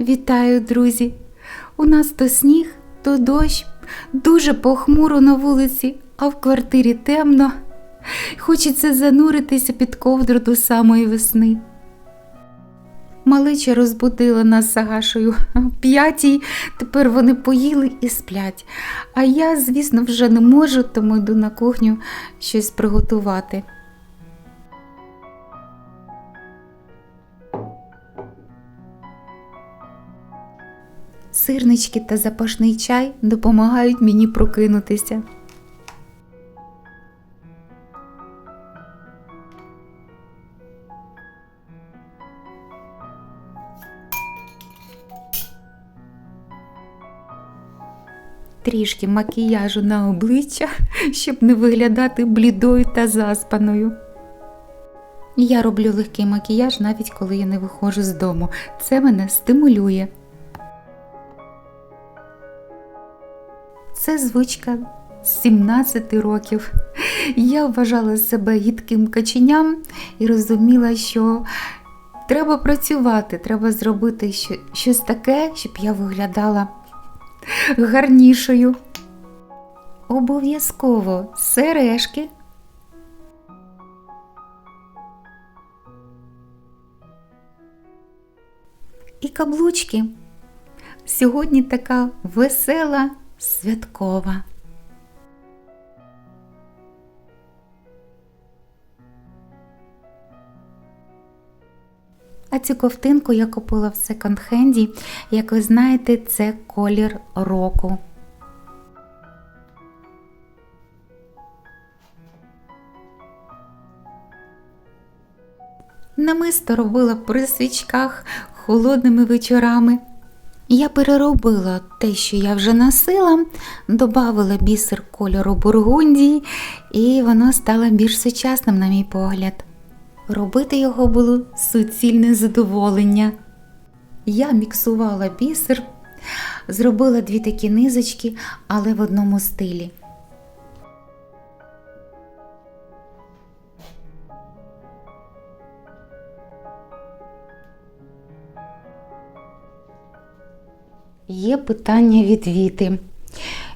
Вітаю, друзі! У нас то сніг, то дощ, дуже похмуро на вулиці, а в квартирі темно. Хочеться зануритися під ковдру до самої весни. Малича розбудила нас о п'ятій, тепер вони поїли і сплять. А я, звісно, вже не можу, тому йду на кухню щось приготувати. Сирнички та запашний чай допомагають мені прокинутися. Трішки макіяжу на обличчя, щоб не виглядати блідою та заспаною. Я роблю легкий макіяж навіть коли я не виходжу з дому. Це мене стимулює. Це звичка з 17 років. Я вважала себе гідким каченям і розуміла, що треба працювати, треба зробити щось таке, щоб я виглядала гарнішою. Обов'язково сережки. І каблучки. Сьогодні така весела, святкова. А цю ковтинку я купила в секонд-хенді. Як ви знаєте, це колір року. Намисто робила при свічках холодними вечорами. Я переробила те, що я вже носила, додавала бісер кольору бургундії, і воно стало більш сучасним, на мій погляд. Робити його було суцільне задоволення. Я міксувала бісер, зробила дві такі низочки, але в одному стилі. Є питання від Віти.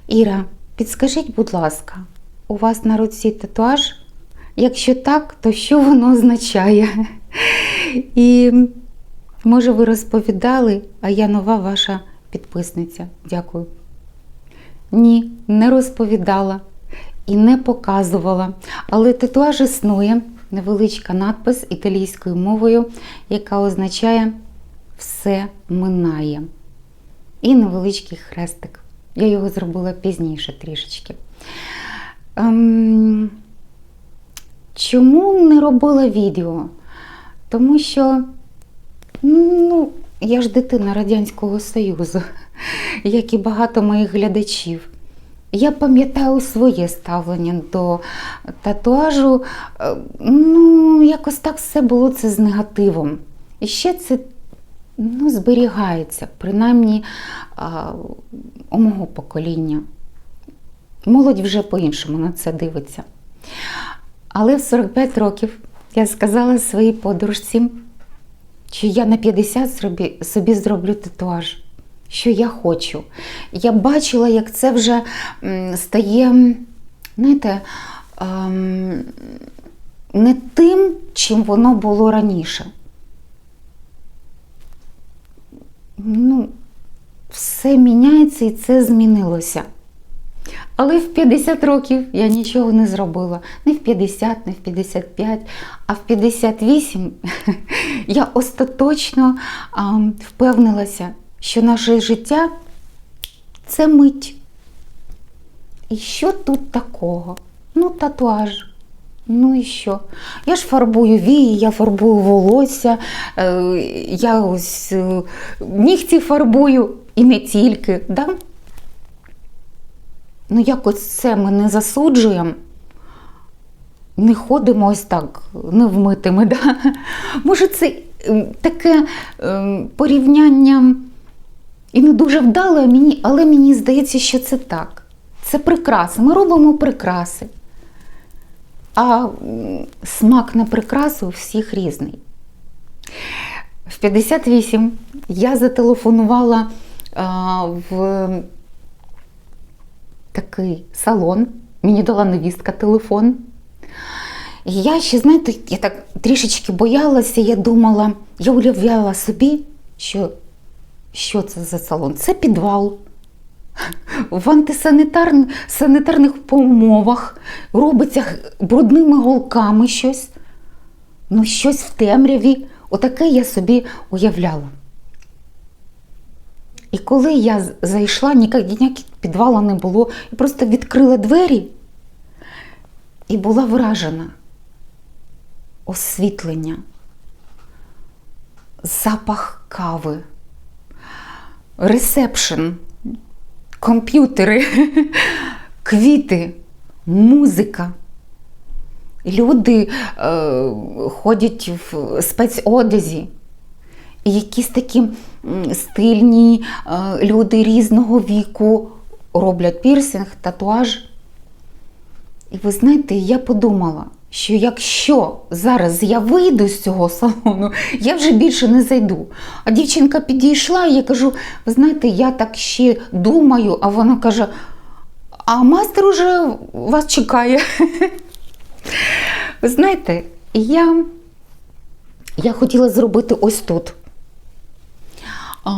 Іра, підскажіть, будь ласка, у вас на руці татуаж? Якщо так, то що воно означає? І може ви розповідали, а я нова ваша підписниця. Дякую. Ні, не розповідала і не показувала. Але татуаж існує, невеличка надпис італійською мовою, яка означає все минає. І невеличкий хрестик. Я його зробила пізніше трішечки. Ем, чому не робила відео? Тому що ну, я ж дитина Радянського Союзу, як і багато моїх глядачів. Я пам'ятаю своє ставлення до татуажу. Е, Ну, якось так все було це з негативом. І ще це ну, зберігається, принаймні а, у мого покоління. Молодь вже по-іншому на це дивиться. Але в 45 років я сказала своїй подружці, що я на 50 собі, собі зроблю татуаж, що я хочу. Я бачила, як це вже стає, знаєте, ем, не тим, чим воно було раніше. Ну, все міняється і це змінилося. Але в 50 років я нічого не зробила. Не в 50, не в 55, а в 58 я остаточно а, впевнилася, що наше життя це мить. І що тут такого? Ну, татуаж. Ну і що? Я ж фарбую вії, я фарбую волосся, е, я ось е, нігті фарбую і не тільки. Да? Ну, якось це ми не засуджуємо, не ходимо ось так невмитими. Да? Може, це е, таке порівняння і не дуже вдале, мені, але мені здається, що це так. Це прикраси. Ми робимо прикраси. А смак на прикрасу всіх різний. В 58 я зателефонувала а, в такий салон. Мені дала невістка телефон. І я ще, знаєте, я так трішечки боялася, я думала, я уявляла собі, що, що це за салон? Це підвал. В антисанітарних санітарних умовах робиться брудними голками щось. Ну, щось в темряві. Отаке я собі уявляла. І коли я зайшла, ніяк- ніяких підвала не було, я просто відкрила двері і була вражена. Освітлення, запах кави, ресепшн, комп'ютери, квіти, музика. Люди е, ходять в спецодязі. І якісь такі стильні е, люди різного віку роблять пірсинг, татуаж. І ви знаєте, я подумала, що якщо зараз я вийду з цього салону, я вже більше не зайду. А дівчинка підійшла, і я кажу: ви знаєте, я так ще думаю, а вона каже: а мастер уже вас чекає. Ви знаєте, я, я хотіла зробити ось тут. А,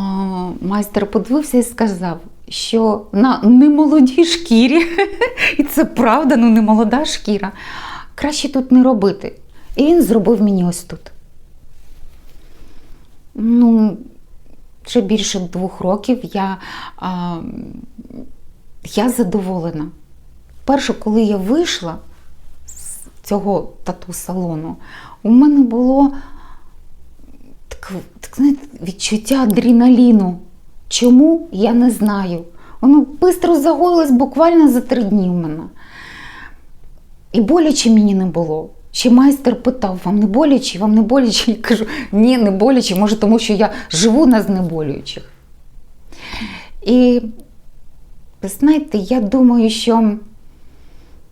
майстер подивився і сказав, що на немолодій шкірі, і це правда, ну не молода шкіра, краще тут не робити. І він зробив мені ось тут. Ну, вже більше двох років я, а, я задоволена. Перше, коли я вийшла з цього тату-салону, у мене було так, так, знаєте, відчуття адреналіну. Чому я не знаю. Воно швидко загоїлось буквально за три дні в мене. І боляче мені не було. Ще майстер питав, вам не боляче, вам не боляче? Я кажу, ні, не боляче, може, тому що я живу на знеболюючих. І ви знаєте, я думаю, що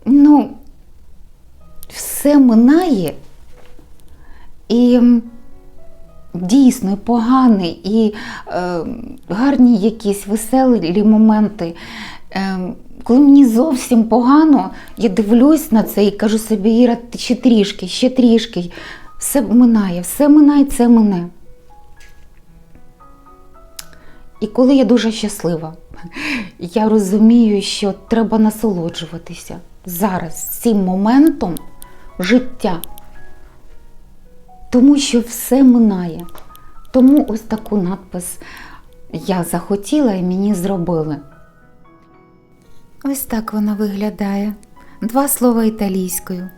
ну, все минає, і дійсно і поганий, і е, гарні якісь веселі моменти. Е, коли мені зовсім погано, я дивлюсь на це і кажу собі, Іра, ще трішки, ще трішки. Все минає, все минає, це мине. І коли я дуже щаслива, я розумію, що треба насолоджуватися зараз цим моментом життя. Тому що все минає. Тому ось таку надпис я захотіла і мені зробили. Ось так вона виглядає. Два слова італійською.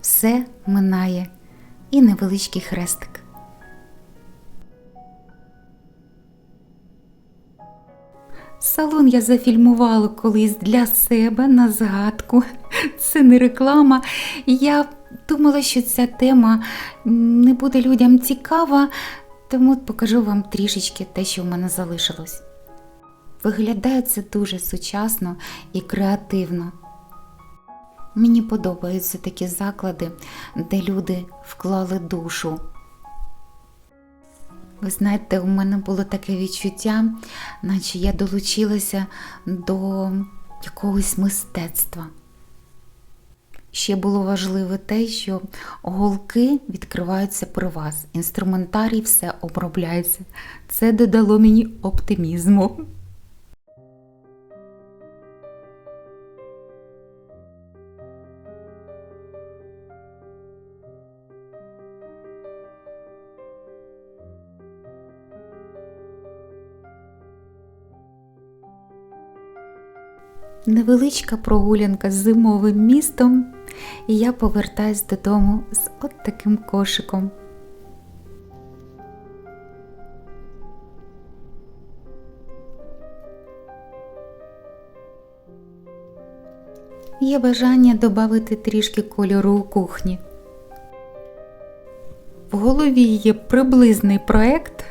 Все минає. І невеличкий хрестик. Салон я зафільмувала колись для себе на згадку. Це не реклама. Я думала, що ця тема не буде людям цікава, тому покажу вам трішечки те, що в мене залишилось. Виглядає це дуже сучасно і креативно. Мені подобаються такі заклади, де люди вклали душу. Ви знаєте, у мене було таке відчуття, наче я долучилася до якогось мистецтва. Ще було важливе те, що голки відкриваються при вас, інструментарій все обробляється. Це додало мені оптимізму. Невеличка прогулянка з зимовим містом, і я повертаюсь додому з от таким кошиком. Є бажання додати трішки кольору у кухні. В голові є приблизний проект,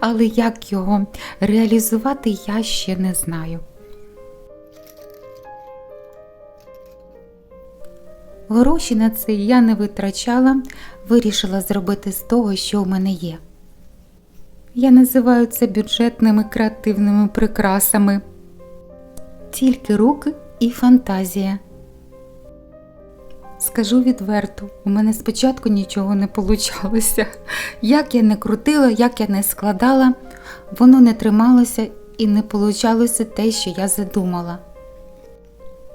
але як його реалізувати, я ще не знаю. Гроші на це я не витрачала, вирішила зробити з того, що в мене є. Я називаю це бюджетними креативними прикрасами. Тільки руки і фантазія. Скажу відверто, у мене спочатку нічого не получалося. Як я не крутила, як я не складала, воно не трималося і не получалося те, що я задумала.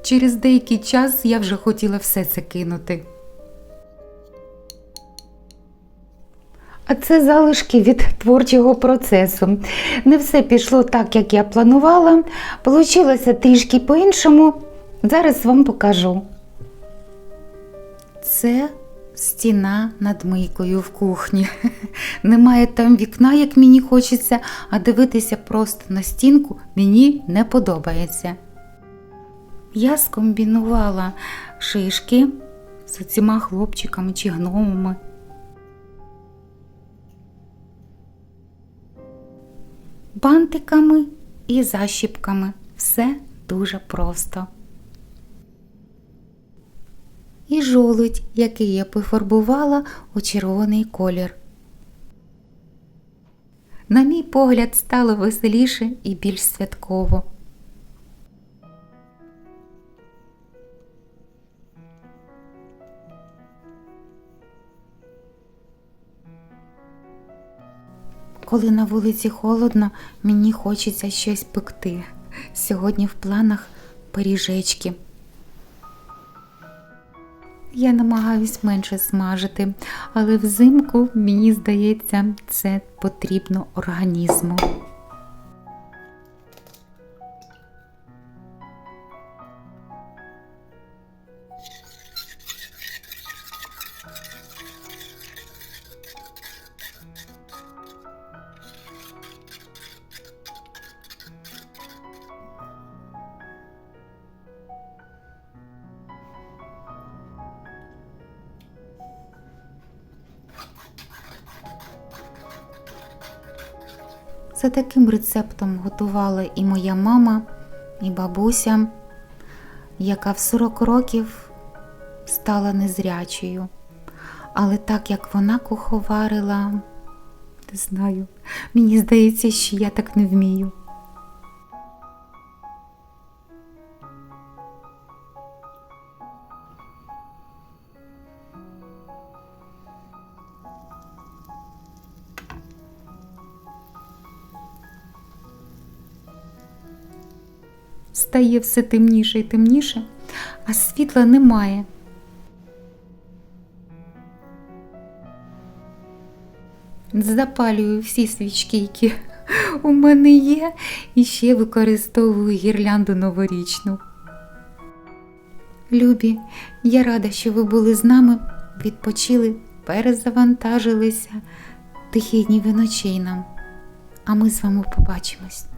Через деякий час я вже хотіла все це кинути. А це залишки від творчого процесу. Не все пішло так, як я планувала. Получилося трішки по-іншому. Зараз вам покажу. Це стіна над мийкою в кухні. Немає там вікна, як мені хочеться, а дивитися просто на стінку мені не подобається. Я скомбінувала шишки з цими хлопчиками чи гномами. Бантиками і защіпками. Все дуже просто. І жолудь, який я пофарбувала у червоний колір. На мій погляд, стало веселіше і більш святково. Коли на вулиці холодно, мені хочеться щось пекти. Сьогодні в планах пиріжечки. Я намагаюсь менше смажити, але взимку, мені здається, це потрібно організму. За таким рецептом готувала і моя мама, і бабуся, яка в 40 років стала незрячою. Але так як вона куховарила, не знаю, мені здається, що я так не вмію. Стає все темніше і темніше, а світла немає. Запалюю всі свічки, які у мене є, і ще використовую гірлянду новорічну. Любі, я рада, що ви були з нами, відпочили, перезавантажилися. Тихих днів і ночей нам. А ми з вами побачимось.